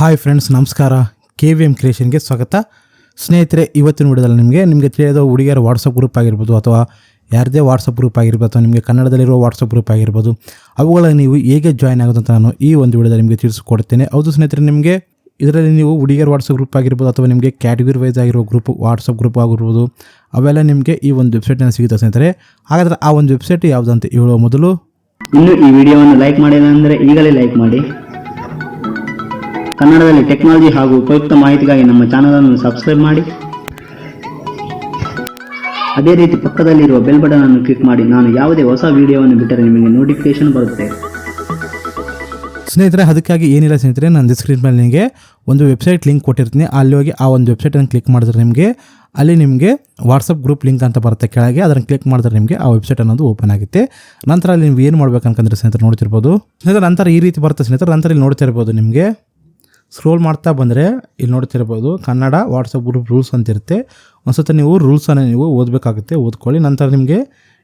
Hi friends ನಮಸ್ಕಾರ. K V M ಕ್ರಿಯೇಷನ್ಗೆ ಸ್ವಾಗತ. ಸ್ನೇಹಿತರೆ, ಇವತ್ತಿನ ವಿಡಿಯೋದಲ್ಲಿ ನಿಮಗೆ ನಿಮಗೆ ತಿಳಿಯೋದು ಹುಡುಗಿಯರ ವಾಟ್ಸಪ್ ಗ್ರೂಪ್ ಆಗಿರ್ಬೋದು ಅಥವಾ ಯಾರದೇ ವಾಟ್ಸಪ್ ಗ್ರೂಪ್ ಆಗಿರ್ಬೋದು ಅಥವಾ ನಿಮಗೆ ಕನ್ನಡದಲ್ಲಿರುವ ವಾಟ್ಸಪ್ ಗ್ರೂಪ್ ಆಗಿರ್ಬೋದು ಅವುಗಳಲ್ಲಿ ನೀವು ಹೇಗೆ ಜಾಯ್ನ್ ಆಗೋದು ಅಂತ ನಾನು ಈ ಒಂದು ವಿಡಿಯೋದಲ್ಲಿ ನಿಮಗೆ ತಿಳಿಸ್ಕೊಡ್ತೇನೆ. ಹೌದು ಸ್ನೇಹಿತರೆ, ನಿಮಗೆ ಇದರಲ್ಲಿ ನೀವು ಹುಡುಗಿಯರ ವಾಟ್ಸಪ್ ಗ್ರೂಪ್ ಆಗಿರ್ಬೋದು ಅಥವಾ ನಿಮಗೆ ಕ್ಯಾಟಗರಿ ವೈಸ್ ಆಗಿರೋ ಗ್ರೂಪ್ ವಾಟ್ಸಪ್ ಗ್ರೂಪ್ ಆಗಿರ್ಬೋದು, ಅವೆಲ್ಲ ನಿಮಗೆ ಈ ಒಂದು ವೆಬ್ಸೈಟ್ನಲ್ಲಿ ಸಿಗುತ್ತೆ ಸ್ನೇಹಿತರೆ. ಹಾಗಾದರೆ ಆ ಒಂದು ವೆಬ್ಸೈಟ್ ಯಾವುದಂತ ಹೇಳುವ ಮೊದಲು. ಇನ್ನು ಈ ವಿಡಿಯೋವನ್ನು ಲೈಕ್ ಮಾಡಿಲ್ಲ ಅಂದರೆ ಈಗಲೇ ಲೈಕ್ ಮಾಡಿ. ಕನ್ನಡದಲ್ಲಿ ಟೆಕ್ನಾಲಜಿ ಹಾಗೂ ಉಪಯುಕ್ತ ಮಾಹಿತಿಗಾಗಿ ನಮ್ಮ ಚಾನಲ್ ಅನ್ನು ಸಬ್ಸ್ಕ್ರೈಬ್ ಮಾಡಿ. ಅದೇ ರೀತಿ ಪಕ್ಕದಲ್ಲಿರುವ ಬೆಲ್ ಬಟನ್ ಅನ್ನು ಕ್ಲಿಕ್ ಮಾಡಿ. ನಾನು ಯಾವುದೇ ಹೊಸ ವಿಡಿಯೋವನ್ನು ಬಿಟ್ಟರೆ ನಿಮಗೆ ನೋಟಿಫಿಕೇಶನ್ ಬರುತ್ತೆ. ಸ್ನೇಹಿತರೆ, ಅದಕ್ಕಾಗಿ ಏನಿಲ್ಲ ಸ್ನೇಹಿತರೆ, ನಾನು ಡಿಸ್ಕ್ರಿಪ್ಷನ್ ಮೇಲೆ ನಿಮಗೆ ಒಂದು ವೆಬ್ಸೈಟ್ ಲಿಂಕ್ ಕೊಟ್ಟಿರ್ತೀನಿ. ಅಲ್ಲಿ ಹೋಗಿ ಆ ಒಂದು ವೆಬ್ಸೈಟನ್ನು ಕ್ಲಿಕ್ ಮಾಡಿದ್ರೆ ನಿಮಗೆ, ಅಲ್ಲಿ ನಿಮಗೆ ವಾಟ್ಸಪ್ ಗ್ರೂಪ್ ಲಿಂಕ್ ಅಂತ ಬರುತ್ತೆ ಕೆಳಗೆ. ಅದನ್ನು ಕ್ಲಿಕ್ ಮಾಡಿದ್ರೆ ನಿಮಗೆ ಆ ವೆಬ್ಸೈಟ್ ಅನ್ನೋದು ಓಪನ್ ಆಗುತ್ತೆ. ನಂತರ ಅಲ್ಲಿ ನೀವು ಏನು ಮಾಡ್ಬೇಕು ಸ್ನೇಹಿತರು ಸ್ನೇಹಿತರೆ, ನೋಡ್ತಿರ್ಬೋದು. ಸ್ನೇಹಿತರೆ, ನಂತರ ಈ ರೀತಿ ಬರುತ್ತೆ ಸ್ನೇಹಿತರೆ, ನಂತರ ಇಲ್ಲಿ ನೋಡ್ತಿರ್ಬೋದು ನಿಮಗೆ. ಸ್ಕ್ರೋಲ್ ಮಾಡ್ತಾ ಬಂದರೆ ಇಲ್ಲಿ ನೋಡ್ತಿರ್ಬೋದು ಕನ್ನಡ ವಾಟ್ಸಪ್ ಗ್ರೂಪ್ ರೂಲ್ಸ್ ಅಂತ ಇರುತ್ತೆ. ಒಂದ್ಸತಿ ನೀವು ರೂಲ್ಸನ್ನು ನೀವು ಓದಬೇಕಾಗುತ್ತೆ, ಓದ್ಕೊಳ್ಳಿ. ನಂತರ ನಿಮಗೆ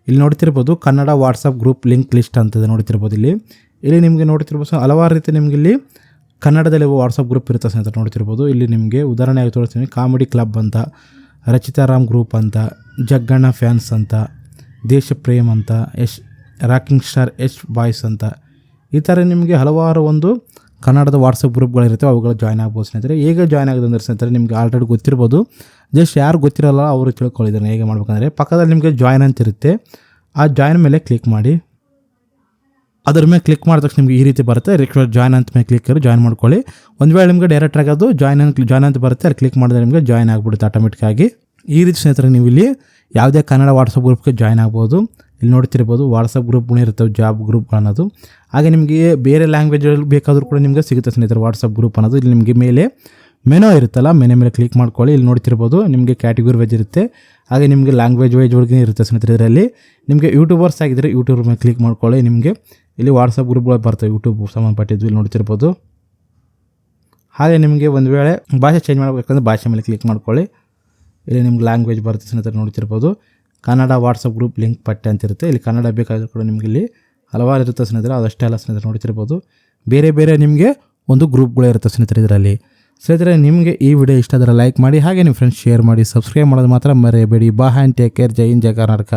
ಇಲ್ಲಿ ನೋಡ್ತಿರ್ಬೋದು Kannada WhatsApp group link list ಅಂತದೆ ನೋಡ್ತಿರ್ಬೋದು ಇಲ್ಲಿ. ಇಲ್ಲಿ ನಿಮಗೆ ನೋಡ್ತಿರ್ಬೋದು ಹಲವಾರು ರೀತಿ ನಿಮಗೆ ಇಲ್ಲಿ ಕನ್ನಡದಲ್ಲಿ ವಾಟ್ಸಪ್ ಗ್ರೂಪ್ ಇರುತ್ತೆ ಅಂತ ನೋಡ್ತಿರ್ಬೋದು. ಇಲ್ಲಿ ನಿಮಗೆ ಉದಾಹರಣೆಯಾಗಿ ತೋರಿಸ್ತೀನಿ. ಕಾಮಿಡಿ ಕ್ಲಬ್ ಅಂತ ರಚಿತಾರಾಮ್ ಗ್ರೂಪ್ ಅಂತ, ಜಗ್ಗಣ್ಣ ಫ್ಯಾನ್ಸ್ ಅಂತ, ದೇಶ ಪ್ರೇಮ್ ಅಂತ, Yash rocking star Yash boys ಅಂತ. ಈ ಥರ ನಿಮಗೆ ಹಲವಾರು ಒಂದು ಕನ್ನಡದ ವಾಟ್ಸಪ್ ಗ್ರೂಪ್ಗಳಿರುತ್ತೆ, ಅವುಗಳು ಜಾಯ್ನ್ ಆಗ್ಬೋದು ಸ್ನೇಹಿತರೆ. ಹೇಗೆ ಜಾಯ್ನ್ ಆಗೋದು ಅಂದರೆ ಸ್ನೇಹಿತರೆ, ನಿಮಗೆ ಆಲ್ರೆಡಿ ಗೊತ್ತಿರ್ಬೋದು. ಜಸ್ಟ್ ಯಾರು ಗೊತ್ತಿರಲ್ಲ, ಅವರು ತಿಳ್ಕೊಳ್ಳಿದ್ದಾರೆ ಹೇಗೆ ಮಾಡ್ಬೇಕಂದ್ರೆ, ಪಕ್ಕದಲ್ಲಿ ನಿಮಗೆ ಜಾಯ್ನ್ ಅಂತ ಇರುತ್ತೆ. ಆ ಜಾಯ್ನ್ ಮೇಲೆ ಕ್ಲಿಕ್ ಮಾಡಿ. ಅದ್ರ ಮೇಲೆ ಕ್ಲಿಕ್ ಮಾಡಿದ ತಕ್ಷಣ ನಿಮಗೆ ಈ ರೀತಿ ಬರುತ್ತೆ. ರಿಕ್ವೆಸ್ಟ್ ಜಾಯ್ನ್ ಅಂತ ಮೇಲೆ ಕ್ಲಿಕ್ ಜಾಯ್ನ್ ಮಾಡ್ಕೊಳ್ಳಿ. ಒಂದು ವೇಳೆ ನಿಮಗೆ ಡೈರೆಕ್ಟ್ ಆಗೋದು ಜಾಯ್ನ್ ಅಂತ ಜಾಯ್ನ್ ಅಂತ ಬರುತ್ತೆ ಅಲ್ಲಿ ಕ್ಲಿಕ್ ಮಾಡಿದ್ರೆ ನಿಮಗೆ ಜಾಯ್ನ್ ಆಗಿಬಿಡುತ್ತೆ ಆಟೋಮೆಟಿಕ್ ಆಗಿ. ಈ ರೀತಿ ಸ್ನೇಹಿತರೆ, ನೀವು ಇಲ್ಲಿ ಯಾವುದೇ ಕನ್ನಡ ವಾಟ್ಸಪ್ ಗ್ರೂಪ್ಗೆ ಜಾಯ್ನ್ ಆಗ್ಬೋದು. ಇಲ್ಲಿ ನೋಡ್ತಿರ್ಬೋದು ವಾಟ್ಸಪ್ ಗ್ರೂಪ್ಗಳು ಇರ್ತವೆ ಜಾಬ್ ಗ್ರೂಪ್ ಅನ್ನೋದು. ಹಾಗೆ ನಿಮಗೆ ಬೇರೆ ಲ್ಯಾಂಗ್ವೇಜಲ್ಲಿ ಬೇಕಾದರೂ ಕೂಡ ನಿಮಗೆ ಸಿಗುತ್ತೆ ಸ್ನೇಹಿತರೆ ವಾಟ್ಸಪ್ ಗ್ರೂಪ್ ಅನ್ನೋದು. ಇಲ್ಲಿ ನಿಮಗೆ ಮೇಲೆ ಮೆನೋ ಇರುತ್ತಲ್ಲ ಮೆನೆ ಮೇಲೆ ಕ್ಲಿಕ್ ಮಾಡ್ಕೊಳ್ಳಿ. ಇಲ್ಲಿ ನೋಡ್ತಿರ್ಬೋದು ನಿಮಗೆ ಕ್ಯಾಟಗರಿ ವೈಜ್ ಇರುತ್ತೆ. ಹಾಗೆ ನಿಮಗೆ ಲ್ಯಾಂಗ್ವೇಜ್ ವೈಜ್ ಒಳಗೆ ಇರುತ್ತೆ ಸ್ನೇಹಿತರೆ ಇದರಲ್ಲಿ. ನಿಮಗೆ ಯೂಟ್ಯೂಬರ್ಸ್ ಆಗಿದ್ದರೆ ಯೂಟ್ಯೂಬ್ ಮೇಲೆ ಕ್ಲಿಕ್ ಮಾಡ್ಕೊಳ್ಳಿ ನಿಮಗೆ. ಇಲ್ಲಿ ವಾಟ್ಸಪ್ ಗ್ರೂಪ್ಗಳು ಬರ್ತವೆ ಯೂಟ್ಯೂಬ್ ಸಂಬಂಧಪಟ್ಟಿದ್ದು ಇಲ್ಲಿ ನೋಡ್ತಿರ್ಬೋದು ಹಾಗೆ ನಿಮಗೆ ಒಂದು ವೇಳೆ ಭಾಷೆ ಚೇಂಜ್ ಮಾಡಬೇಕಂದ್ರೆ ಭಾಷೆ ಮೇಲೆ ಕ್ಲಿಕ್ ಮಾಡ್ಕೊಳ್ಳಿ. ಇಲ್ಲಿ ನಿಮ್ಗೆ ಲ್ಯಾಂಗ್ವೇಜ್ ಬರುತ್ತೆ ಸ್ನೇಹಿತರೆ ನೋಡ್ತಿರ್ಬೋದು ಕನ್ನಡ ವಾಟ್ಸಪ್ ಗ್ರೂಪ್ ಲಿಂಕ್ ಪಟ್ಟೆ ಅಂತ ಇರುತ್ತೆ. ಇಲ್ಲಿ ಕನ್ನಡ ಬೇಕಾದರೂ ಕೂಡ ನಿಮಗೆ ಇಲ್ಲಿ ಹಲವಾರು ಇರುತ್ತೆ ಸ್ನೇಹಿತರೆ. ಅದಷ್ಟೇ ಅಲ್ಲ ಸ್ನೇಹಿತರೆ ನೋಡ್ತಿರ್ಬೋದು. ಬೇರೆ ಬೇರೆ ನಿಮಗೆ ಒಂದು ಗ್ರೂಪ್ಗಳೇ ಇರುತ್ತೆ ಸ್ನೇಹಿತರೆ ಇದರಲ್ಲಿ. ಸ್ನೇಹಿತರೆ, ನಿಮಗೆ ಈ ವಿಡಿಯೋ ಇಷ್ಟ ಆದರೆ ಲೈಕ್ ಮಾಡಿ, ಹಾಗೆ ನಿಮ್ಮ ಫ್ರೆಂಡ್ಸ್ ಶೇರ್ ಮಾಡಿ ಸಬ್ಸ್ಕ್ರೈಬ್ ಮಾಡೋದು ಮಾತ್ರ ಮರೆಯಬೇಡಿ. ಬಾ ಹ್ಯಾಂಡ್ ಟೇಕ್ ಕೇರ್ ಜೈ ಇನ್ ಜಯ ಕರ್ನಾಟಕ.